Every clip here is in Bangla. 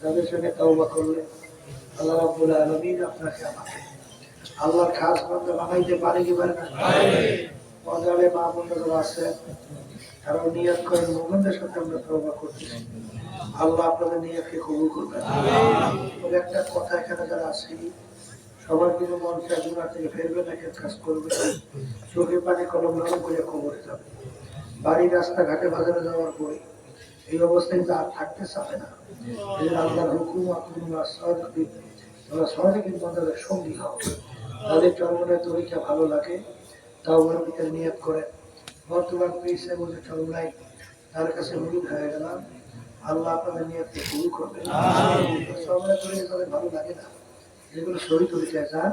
তাদের সঙ্গে তওবা করলে আল্লাহ রাব্বুল আলামিন আপনাকে আমাকে আল্লাহর খাস বান্দা বানাইতে পারে কি পারে না? মজালে মা বন্ধুরা আছে কারণ নিয়ত করেন মোহাম্মদের সাথে আমরা তওবা করতেছি। আল্লাহ আপনাদের নিয়তকে কবুল করবেন। তবে একটা কথা এখানে যারা আছে সবার কিন্তু মন চার থেকে ফেরবে না কেউ কাজ করবে। চোখে পানি কলম নরম করে কবরে যাবে। বাড়ি রাস্তাঘাটে বাজারে যাওয়ার পরে এই অবস্থায় কিন্তু আর থাকতে চাবে না। আল্লাহর হুকুম আপনারা সহযোগী তোমরা সহজে কিন্তু আমাদের সঙ্গী হও। তাদের চরমনের তরিকা ভালো লাগে তাও ওর ভিতরে নিয়ত করে বর্তমান পেয়েছে বলে চরমাই তার কাছে মুড়ি হয়ে গেলাম। আল্লাহ আপনাদের নিয়তকে শুরু করবে চরমনের তরিকা তাদের ভালো লাগে না। যেগুলো শরীর তরিকায় যান।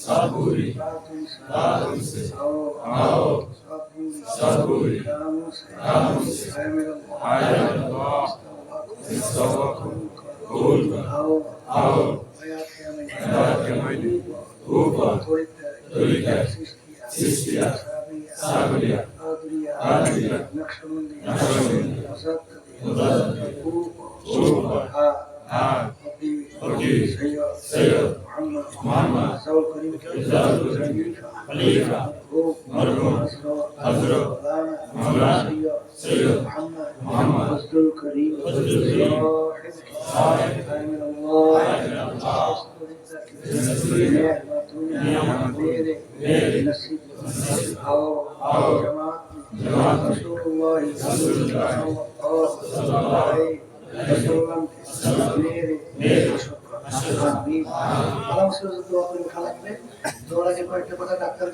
Saburi, Ramse, Ao, Saburi, Ramse, Hayallah, Estavakum, Kulba, Ao, Ayakamali, Uba, Tulika, Sisya, Sabriya, Adriya, Nakshamundya, Mudadya, Uba, Ha, Forgive, Sayyid, Muhammad, خلیفہ مرحوم حضرت مولانا سید محمد فضل الكريم فضل الكريم صاحب امن الله جماعة رسول الله صلى الله عليه وسلم আল্লাহ সুবহানাহু ওয়া ভালো লাগবে তোরা যে কয়েকটা কথা ডাক্তার